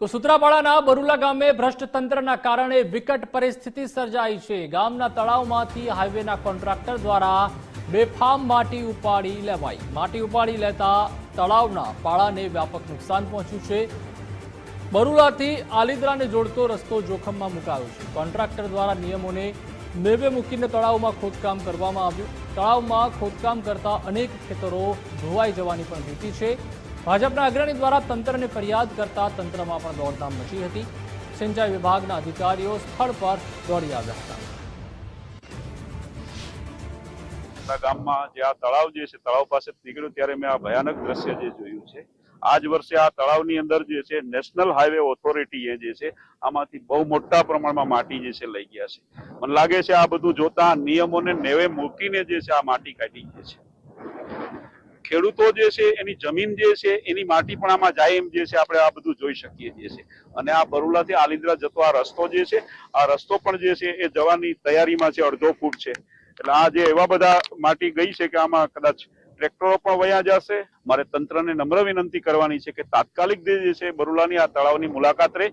તો સુત્રાપાડાના બરુલા ગામે ભ્રષ્ટ તંત્રના કારણે વિકટ પરિસ્થિતિ સર્જાઈ છે. ગામના તળાવમાંથી હાઈવેના કોન્ટ્રાક્ટર દ્વારા બેફામ માટી ઉપાડી લેવાઈ. માટી ઉપાડી લેતા તળાવના પાળાને વ્યાપક નુકસાન પહોંચ્યું છે. બરુલાથી આલિદ્રાને જોડતો રસ્તો જોખમમાં મુકાયો છે. કોન્ટ્રાક્ટર દ્વારા નિયમોને નેવે મૂકીને તળાવમાં ખોદકામ કરવામાં આવ્યું. તળાવમાં ખોદકામ કરતા અનેક ખેતરો ધોવાઈ જવાની પણ ભીતિ છે. ભાજપના અગ્રણી દ્વારા તંત્રને ફરિયાદ કરતા તંત્રમાં પણ દોડધામ મચી હતી. સિંચાઈ વિભાગના અધિકારીઓ સ્થળ પર દોડી આવ્યા હતા. ગામમાં જે આ તળાવ જે છે, તળાવ પાસે નીકળ્યું ત્યારે મેં આ ભયાનક દ્રશ્ય જે જોયું છે. આજ વર્ષે આ તળાવની અંદર જે છે નેશનલ હાઈવે ઓથોરિટી એ જે છે, આમાંથી બહુ મોટા પ્રમાણમાં માટી જે છે લઈ ગયા છે. મને લાગે છે આ બધું જોતા નિયમોને નેવે મૂકીને જે છે આ માટી કાઢી ગયા છે. ખેડૂતો જે છે, એની જમીન જે છે, એની માટી પણ આમાં જાય એમ જે છે, આપણે આ બધું જોઈ શકીએ છીએ છે. અને આ બરુલાથી આલિંદ્રા જતો આ રસ્તો જે છે, આ રસ્તો પણ જે છે, એ જવાની તૈયારીમાં છે અડધો ફૂટ છે. એટલે આ જે એવા બધા માટી ગઈ છે કે આમાં કદાચ ટ્રેક્ટરો પણ વયા જશે. મારે તંત્રને નમ્ર વિનંતી કરવાની છે કે તાત્કાલિક જે છે, બરુલાની આ તળાવની મુલાકાત રહે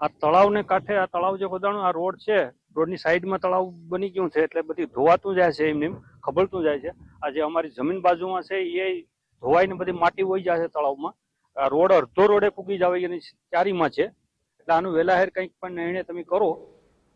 આ તળાવને કાંઠે આ તળાવ જે ખોદાણું, આ રોડ છે, રોડની સાઈડમાં તળાવ બની ગયું છે, એટલે બધી ધોવાતું જાય છે એમને એમ ખબરતું જાય છે. આ જે અમારી જમીન બાજુમાં છે, એ ધોવાઈને બધી માટી વહી છે તળાવમાં. રોડ અડધો રોડે પૂગી જાવ એની ચારીમાં છે. એટલે આનું વેલાહેર કંઈક પણ નિર્ણય તમે કરો.